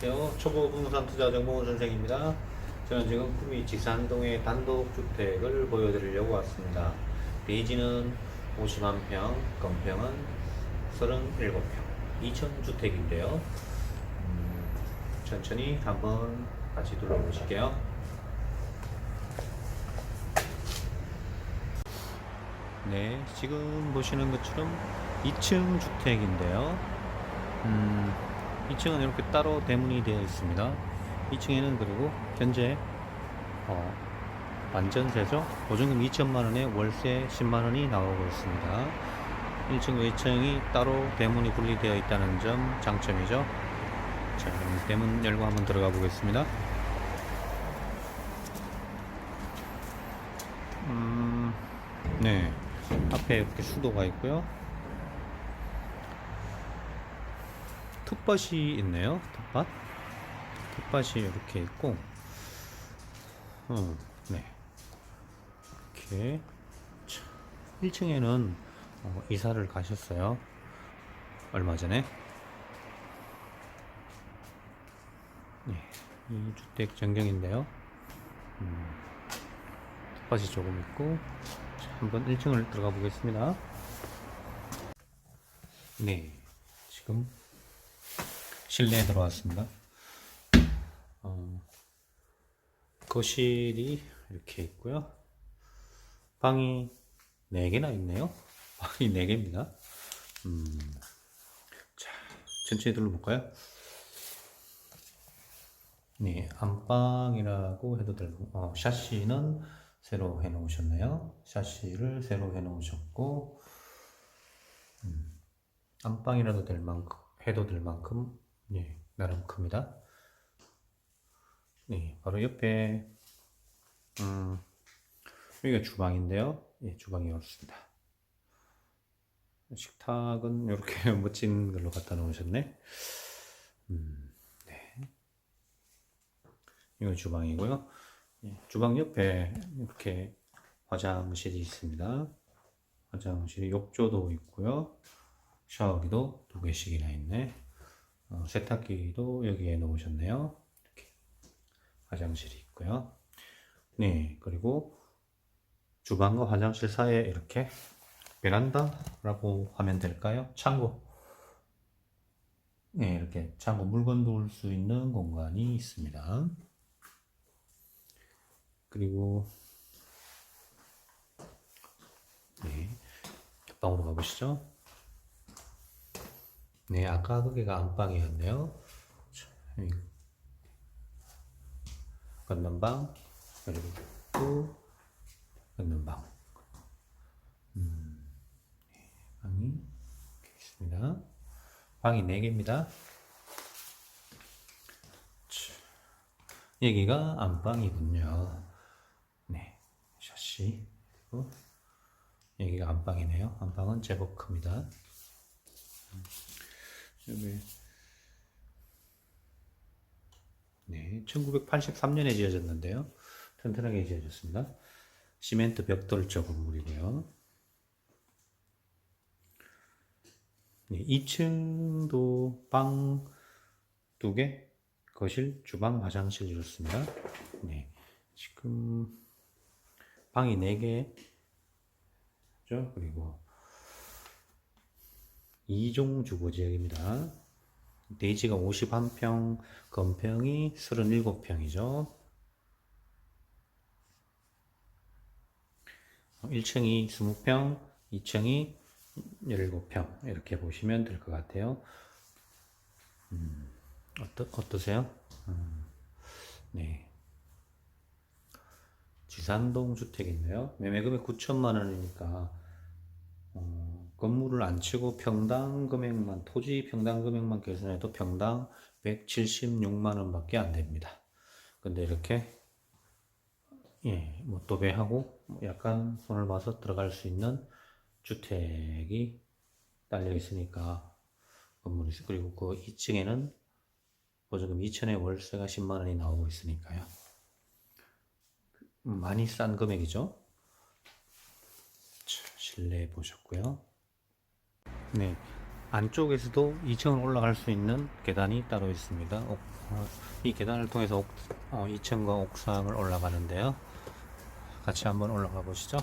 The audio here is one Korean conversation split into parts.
안녕하세요. 초보 부동산 투자 정보원 선생입니다. 저는 지금 구미 지산동의 단독주택을 보여드리려고 왔습니다. 베이지는 50만 평, 건평은 37평, 2천0주택인데요 음, 천천히 한번 같이 둘러보실게요. 네, 지금 보시는 것처럼 2층 주택인데요. 음, 2층은 이렇게 따로 대문이 되어 있습니다. 2층에는 그리고 현재 어, 완전세죠. 보증금 2천만 원에 월세 10만 원이 나오고 있습니다. 1층, 2층이 따로 대문이 분리되어 있다는 점 장점이죠. 자, 그럼 대문 열고 한번 들어가 보겠습니다. 음, 네. 앞에 이렇게 수도가 있고요. 텃밭이 있네요. 텃밭. 텃밭이 이렇게 있고, 어, 네. 이렇게 1층에는 어, 이사를 가셨어요. 얼마 전에. 네, 이 주택 전경인데요. 음, 텃밭이 조금 있고, 자, 한번 1층을 들어가 보겠습니다. 네, 지금 실내에 들어왔습니다. 어, 거실이 이렇게 있고요. 방이 4개나 있네요. 방이 4개입니다. 음, 자, 천천히 둘러볼까요? 네, 안방이라고 해도 되고, 어, 샤시는 새로 해 놓으셨네요. 샤시를 새로 해 놓으셨고, 음, 안방이라도 될 만큼, 해도 될 만큼, 네, 나름 큽니다. 네, 바로 옆에, 음, 여기가 주방인데요. 예, 주방이 이렇습니다. 식탁은 이렇게 멋진 걸로 갖다 놓으셨네. 음, 네. 이건 주방이고요. 예, 주방 옆에 이렇게 화장실이 있습니다. 화장실이 욕조도 있고요. 샤워기도 두 개씩이나 있네. 어, 세탁기도 여기에 놓으셨네요. 이렇게 화장실이 있고요. 네, 그리고 주방과 화장실 사이에 이렇게 베란다라고 하면 될까요? 창고. 네, 이렇게 창고 물건 둘수 있는 공간이 있습니다. 그리고 네, 옆방으로 가보시죠. 네, 아까 그게가 안방이었네요. 건넌방 그리고 또 건넌방. 음, 네, 방이 있습니다. 방이 4개입니다. 여기가 안방이군요. 네, 샤시. 그리고 여기가 안방이네요. 안방은 제법 큽니다. 음, 여기 네, 1983년에 지어졌는데요. 튼튼하게 지어졌습니다. 시멘트 벽돌적 건물이고요. 네, 2층도 방 두 개, 거실, 주방, 화장실 이렇습니다. 네, 지금 방이 4개죠. 그리고 2종 주거 지역입니다. 대지가 51평, 건평이 37평이죠. 1층이 20평, 2층이 17평 이렇게 보시면 될 것 같아요. 음, 어떠, 어떠세요? 음, 네. 지산동 주택인데요. 매매금액 9천만 원이니까 어, 건물을 안 치고 평당 금액만 토지 평당 금액만 계산해도 평당 176만 원밖에 안 됩니다. 근데 이렇게 예, 뭐 도배하고 뭐 약간 손을 봐서 들어갈 수 있는 주택이 딸려 있으니까 건물이. 그리고 그 2층에는 보증금 2천에 월세가 10만 원이 나오고 있으니까요. 많이 싼 금액이죠. 자, 실내 보셨고요. 네, 안쪽에서도 2층을 올라갈 수 있는 계단이 따로 있습니다. 옥- 어, 이 계단을 통해서 옥, 어, 2층과 옥상을 올라가는데요. 같이 한번 올라가 보시죠.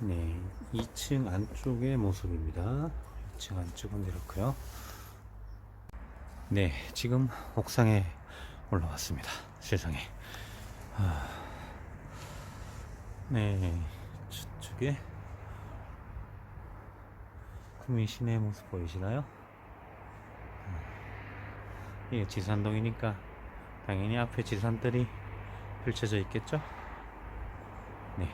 네, 2층 안쪽의 모습입니다. 2층 안쪽은 이렇고요. 네, 지금 옥상에 올라왔습니다. 세상에. 아, 네, 저쪽에 구미 시내 모습 보이시나요? 음, 이게 지산동이니까 당연히 앞에 지산들이 펼쳐져 있겠죠? 네.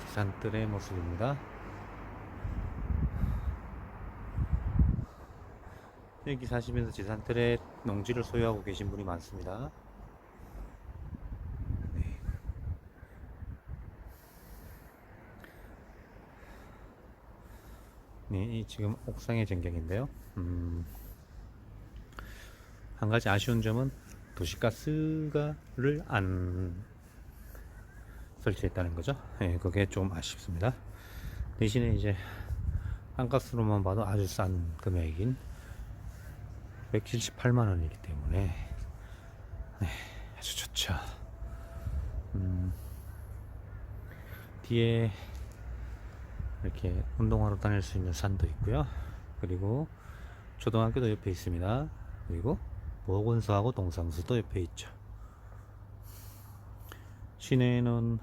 지산들의 모습입니다. 여기 사시면서 지산들의 농지를 소유하고 계신 분이 많습니다. 네, 이 지금 옥상의 전경인데요. 음, 한 가지 아쉬운 점은 도시가스가를 안 설치했다는 거죠. 예, 그게 좀 아쉽습니다. 대신에 이제 한가스로만 봐도 아주 싼 금액인 178만 원이기 때문에 네, 아주 좋죠. 음, 뒤에 이렇게 운동하러 다닐 수 있는 산도 있고요. 그리고 초등학교도 옆에 있습니다. 그리고 보건소하고 동상수도 옆에 있죠. 시내에는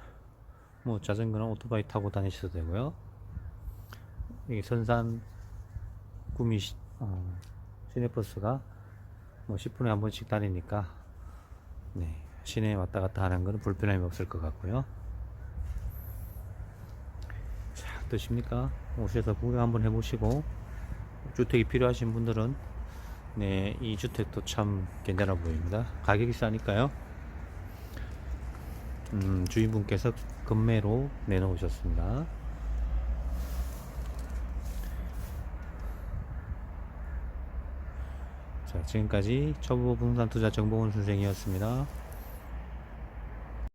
뭐 자전거나 오토바이 타고 다니셔도 되고요. 여기 선산 구미 시, 어, 시내버스가 뭐 10분에 한 번씩 다니니까 네, 시내에 왔다 갔다 하는 거는 불편함이 없을 것 같고요. 자, 어떠십니까? 오셔서 구경 한번 해보시고 주택이 필요하신 분들은 네, 이 주택도 참 괜찮아 보입니다. 가격이 싸니까요. 음, 주인분께서 금매로 내놓으셨습니다. 자, 지금까지 초보 부동산 투자 정보원 선생이었습니다.